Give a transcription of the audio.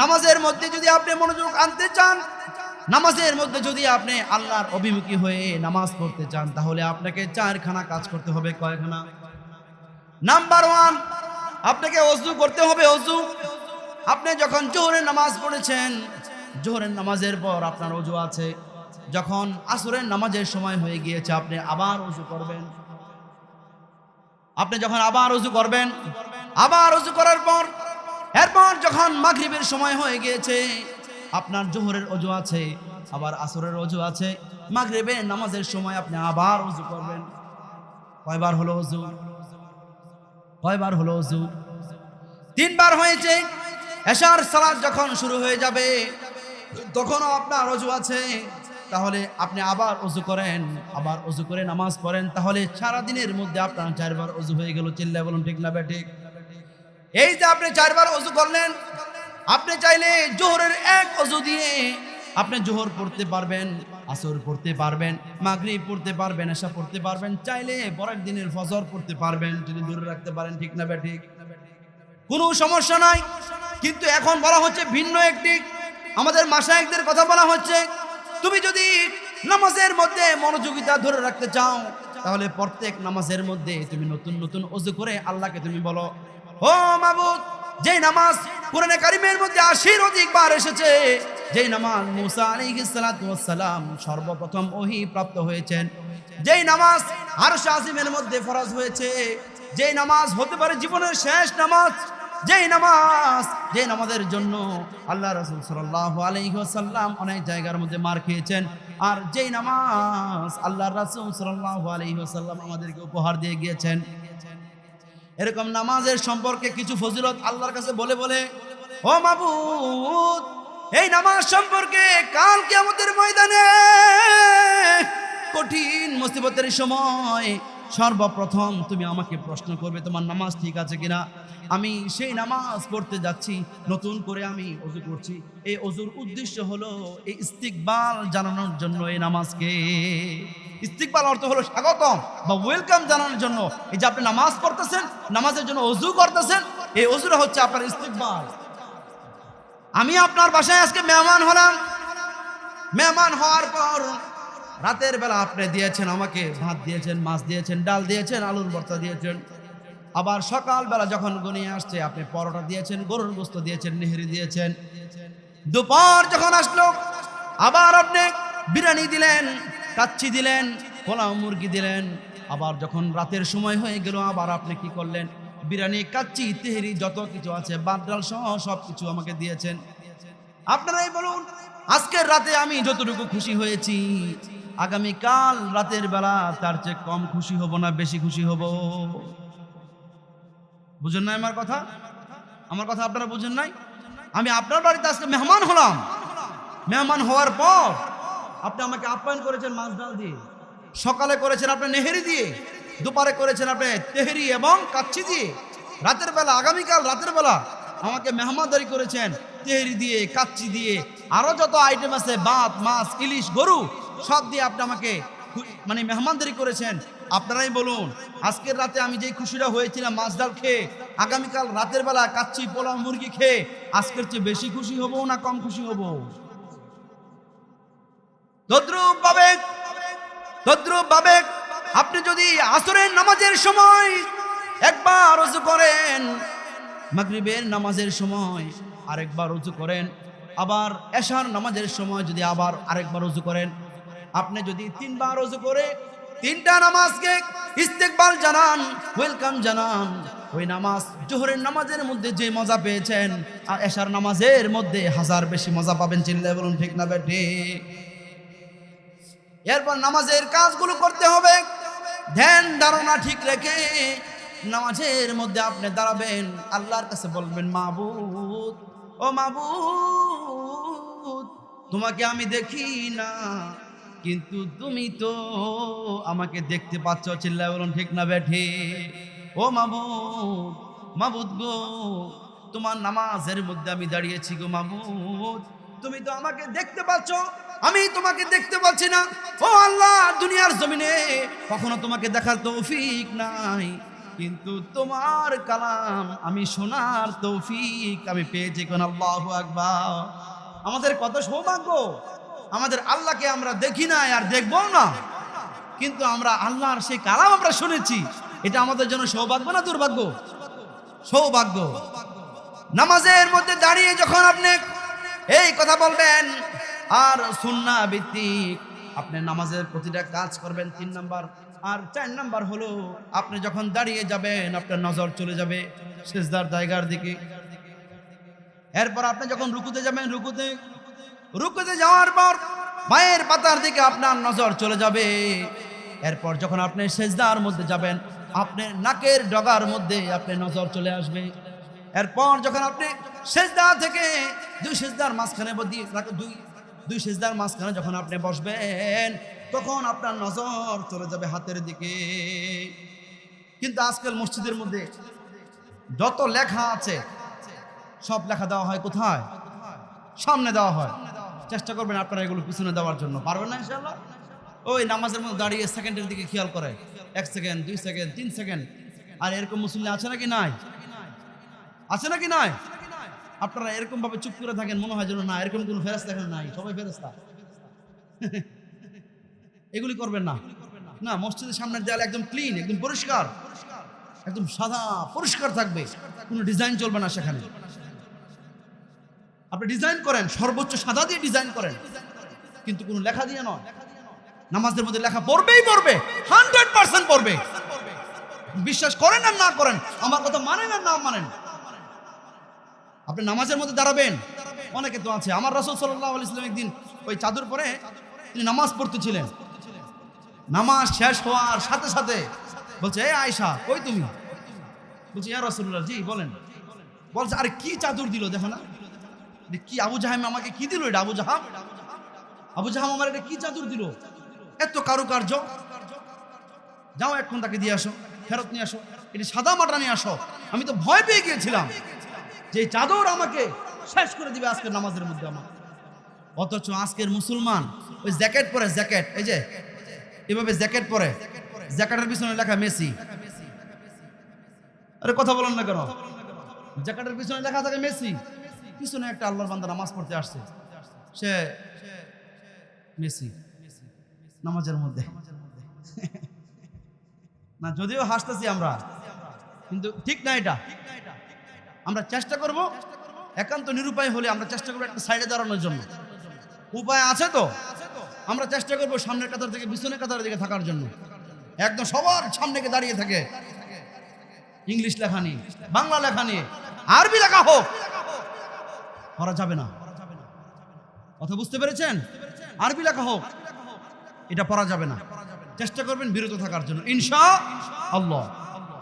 নামাজের মধ্যে যদি আপনি মনোযোগ আনতে চান, নামাজের মধ্যে যদি আপনি আল্লাহর অভিমুখী হয়ে নামাজ পড়তে চান, তাহলে আপনাকে চারখানা কাজ করতে হবে, কয়খানা? নাম্বার ওয়ান আপনাকে অজু করতে হবে, অজু। আপনি যখন জোহরের নামাজ পড়েছেন, জোহরের নামাজের পর আপনার অজু আছে। যখন আসরের নামাজের সময় হয়ে গিয়েছে, আপনি আবার অজু করবেন। আপনি যখন আবার অজু করবেন, আবার অজু করার পর এরপর যখন মাগরিবের সময় হয়ে গিয়েছে, আপনার জোহরের অজু আছে, আবার আসরের অজু আছে মাগরিবের নামাজের সময় আপনি আবার অজু করবেন। কয়বার হলো অজু? কয়বার হলো অজু? তিনবার হয়েছে। এশার সালাদ যখন শুরু হয়ে যাবে, তখনও আপনার অজু আছে। তাহলে আপনি আবার অজু করেন, আবার অজু করে নামাজ পড়েন। তাহলে সারা দিনের মধ্যে আপনার চারবার অজু হয়ে গেল। চিল্লা বলুন, ঠিক না ঠিক? এই যে আপনি চারবার অজু করলেন, আপনি চাইলে জোহরের এক অজু দিয়ে আপনি জোহর পড়তে পারবেন, আসর পড়তে পারবেন, মাগরিব পড়তে পারবেন এসা পড়তে পারবেন, চাইলে পরের দিনের ফজর পড়তে পারবেন, যদি দূরে রাখতে পারেন, ঠিক না ঠিক কোনো সমস্যা নাই, কিন্তু এখন বলা হচ্ছে ভিন্ন একটি, আমাদের মাসায়কদের কথা বলা হচ্ছে, তুমি যদি নামাজের মধ্যে মনোযোগিতা ধরে রাখতে চাও, তাহলে প্রত্যেক নামাজের মধ্যে তুমি নতুন নতুন অজু করে আল্লাহকে তুমি বলো। ও মাবুদ যেই নামাজ কোরআনে কারিমের মধ্যে আশির অধিকবার এসেছে, যেই নামাজ মুসা সালাম সর্বপ্রথম ওহী প্রাপ্ত হয়েছেন, যেই নামাজ আরশ আজিমের মধ্যে ফরজ হয়েছে, যেই নামাজ হতে পারে জীবনের শেষ নামাজ, যেই নামাজ যে নামাজের জন্য আল্লাহ রসুল সাল্লাহ আলহিহাসাল্লাম অনেক জায়গার মধ্যে মার খেয়েছেন, আর যেই নামাজ আল্লাহ রসুল সাল্লাহ আলহিহাসাল্লাম আমাদেরকে উপহার দিয়ে গিয়েছেন এরকম নামাজের সম্পর্কে কিছু ফজিলত আল্লাহর কাছে বলে বলে, ও মাবুদ, এই নামাজ সম্পর্কে কালকে মুসিবতের সময় সর্বপ্রথম তুমি আমাকে প্রশ্ন করবে, তোমার নামাজ ঠিক আছে কিনা? আমি সেই নামাজ পড়তে যাচ্ছি, নতুন করে আমি অজু করছি। এই অজুর উদ্দেশ্য হলো এই ইস্তিকবাল জানানোর জন্য এই নামাজকে। ইস্তিকবাল অর্থ হলো স্বাগতম বা ওয়েলকাম জানানোর জন্য। এই যে আপনি নামাজ পড়তেছেন, নামাজের জন্য অজু করতেছেন, এই অজুটা হচ্ছে আপনার ইস্তিকবাল। আমি আপনার বাসায় আজকে মেহমান হলাম। মেহমান হওয়ার পর রাতের বেলা আপনি দিয়েছেন আমাকে, ভাত দিয়েছেন, মাছ দিয়েছেন, ডাল দিয়েছেন, আলুর ভর্তা দিয়েছেন। আবার সকালবেলা যখন গনিয়ে আসছে, আপনি পরোটা দিয়েছেন, গরুর গোস্ত দিয়েছেন, নেহরি দিয়েছেন। দুপুর যখন আসলো, আবার আপনি বিরিয়ানি দিলেন, কাচ্চি দিলেন, পোলাও মুরগি দিলেন। আবার যখন রাতের সময় হয়ে গেল, আবার আপনি কি করলেন? বিরিয়ানি, কাচ্চি, তেহরি, যত কিছু আছে বাদ ডাল সহ সব কিছু আমাকে দিয়েছেন। আপনারাই বলুন, আজকের রাতে আমি যতটুকু খুশি হয়েছি। আগামীকাল রাতের বেলা তার চেয়ে কম খুশি হব না, বেশি খুশি হব। বুঝেন নাই আমার কথা? আমার কথা আপনারা বুঝেন নাই? আমি আপনার বাড়িতে আজকে মেহমান হলাম। মেহমান হওয়ার পর আপনি আমাকে আপ্যায়ন করেছেন মাছ ডাল দিয়ে। সকালে করেছেন আপনি নেহেরি দিয়ে, দুপারে করেছেন আপনি তেহেরি এবং কাচ্চি দিয়ে। রাতের বেলা, আগামীকাল রাতের বেলা আমাকে মেহমানদারি করেছেন তেহেরি দিয়ে, কাচ্চি দিয়ে আরও যত আইটেম আছে, ভাত, মাছ, ইলিশ, গরু, সব দিয়ে আপনি আমাকে মানে মেহমানদারি করেছেন। আপনারাই বলুন, আজকের রাতে আমি যেই খুশিটা হয়েছিলাম, মাছ ডাল খেয়ে, আগামীকাল রাতের বেলা কাচ্চি, পোলাও, মুরগি খেয়ে, আজকের চেয়ে বেশি খুশি হব না কম খুশি হব? তদ্রুপ ভাবে তদ্রুপ ভাবে, আপনি যদি আসরের নামাজের সময় একবার রুজু করেন, মাগরিবের নামাজের সময় আরেকবার রুজু করেন আবার এশার নামাজের সময় যদি আবার আরেকবার রুজু করেন, আপনি যদি তিনবার রুজু করে তিনটা নামাজকে ইস্তেকবাল জানান, ওয়েলকাম জানান, ওই নামাজ, জোহরের নামাজের মধ্যে যে মজা পেয়েছেন, আর এশার নামাজের মধ্যে হাজার বেশি মজা পাবেন, চিল্লায় বলুন, ঠিক না বেঠে? এরপর নামাজের কাজগুলো করতে হবে, ধ্যান ধারণা ঠিক রেখে নামাজের মধ্যে আপনি দাঁড়াবেন, আল্লাহর কাছে বলবেন, মাবুদ, ও মাবুদ তোমাকে আমি দেখি না, কিন্তু তুমি তো আমাকে দেখতে পাচ্ছ। চিল্লায় বলুন, ঠিক না বেঠে? ও মাবুদ মাবুদ গো, তোমার নামাজের মধ্যে আমি দাঁড়িয়েছি গো মাবুদ তুমি তো আমাকে দেখতে পাচ্ছ, আমি তোমাকে দেখতে পাচ্ছি না। ও আল্লাহ, দুনিয়ার জমিনে কখনো তোমাকে দেখার তৌফিক নাই, কিন্তু তোমার কালাম আমি শোনার তৌফিক আমি পেয়েছি। কোন আল্লাহ আকবার। আমাদের কত সৌভাগ্য? আমাদের আল্লাহকে আমরা দেখি না আর দেখব না। কিন্তু আমরা আল্লাহর সেই কালাম আমরা শুনেছি। এটা আমাদের জন্য সৌভাগ্য না দুর্ভাগ্য? সৌভাগ্য। নামাজের মধ্যে দাঁড়িয়ে যখন আপনি এই কথা বলবেন, আর সুন্না ভিত্তিক আপনি নামাজের প্রতিটা কাজ করবেন তিন নাম্বার। আর চার নাম্বার হলো, আপনি যখন দাঁড়িয়ে যাবেন, আপনার নজর চলে যাবে। শেষদার জায়গার দিকে এরপর আপনি যখন রুকুতে যাবেন, রুকুতে রুকুতে যাওয়ার পর মায়ের পাতার দিকে আপনার নজর চলে যাবে। এরপর যখন আপনি সেজদার মধ্যে যাবেন, আপনার নাকের ডগার মধ্যে আপনি নজর চলে আসবে। এরপর যখন আপনি সেজদা থেকে দুই সেজদার মাঝখানে দুই দুই সেজদার মাঝখানে যখন আপনি বসবেন, তখন আপনার নজর চলে যাবে হাতের দিকে। কিন্তু আজকাল মসজিদের মধ্যে যত লেখা আছে সব লেখা দেওয়া হয় কোথায়? সামনে দেওয়া হয়। চেষ্টা করবেন আপনারা এগুলো পিছনে দেওয়ার জন্য। পারবেন না ওই নামাজের মধ্যে দাঁড়িয়ে সেকেন্ডের দিকে খেয়াল করে। এক সেকেন্ড দুই সেকেন্ড তিন সেকেন্ড আর এরকম মুসলিম আছে নাকি নাই? আছে নাকি নাই? আপনারা এরকম ভাবে চুপ করে থাকেন, মনে হয় যেন না, এরকম কোনো ফেরস্তা এখানে নাই। সবাই ফেরস্তা এগুলি করবেন না। না, মসজিদের সামনের দেয়াল একদম ক্লিন একদম পরিষ্কার। একদম সাদা, পরিষ্কার থাকবে। কোনো ডিজাইন চলবে না সেখানে। আপনি ডিজাইন করেন, সর্বোচ্চ সাদা দিয়ে ডিজাইন করেন। কিন্তু কোনো লেখা দিয়ে নয়। নামাজের মধ্যে লেখা পড়বেই পড়বে হান্ড্রেড পার্সেন্ট পড়বে। বিশ্বাস করেন আর না করেন, আমার কথা মানেন আর না মানেন। আপনি নামাজের মধ্যে দাঁড়াবেন, অনেকে তো আছে। আমার রসুল সাল্লাহ ইসলাম একদিন ওই চাদর পরে তিনি নামাজ পড়তেছিলেন। নামাজ শেষ হওয়ার সাথে সাথে বলছে, এ আয়সা কই তুমি? বলছে, ইয়া রসুল্লাহ জি, বলেন। বলছে, আরে কি চাদর দিল, দেখো না। কি আবু জাহাম আমাকে কি দিল এটা আবু জাহাম? আবু জাহাম আমার এটা কি চাদর দিল? এত কারুকার্য। যাও এখন তাকে দিয়ে আসো, ফেরত নিয়ে আসো। এটি সাদা মাটা নিয়ে আসো। আমি তো ভয় পেয়ে গিয়েছিলাম যে চাদর আমাকে শেষ করে দিবে আজকের নামাজের মধ্যে আমার। অথচ আজকের মুসলমান ওই জ্যাকেট পরে জ্যাকেট, এই যে, এভাবে জ্যাকেট পরে, জ্যাকেটের পিছনে লেখা মেসি। আরে কথা বলেন না কেন? জ্যাকেটের পিছনে লেখা থাকে মেসি। পিছনে একটা আল্লাহর বান্দা নামাজ পড়তে আসছে। সে মেসি, নামাজের মধ্যে। না, যদিও হাসতেছি আমরা, কিন্তু ঠিক না এটা। আমরা চেষ্টা করব একান্ত নিরুপায় হলে আমরা চেষ্টা করব একটা সাইডে দাঁড়ানোর জন্য। উপায় আছে তো? আমরা চেষ্টা করব সামনের কাতার থেকে পিছনের কাতার দিকে থাকার জন্য। একদম সবার সামনে দাঁড়িয়ে থাকে। ইংলিশ লেখা নিয়ে, বাংলা লেখা নিয়ে, আরবি লেখা হোক করা যাবে না। কথা বুঝতে পেরেছেন? আরবি লেখা হোক, এটা পড়া যাবে না। চেষ্টা করবেন বিরত থাকার জন্য। ইনশা আল্লাহ।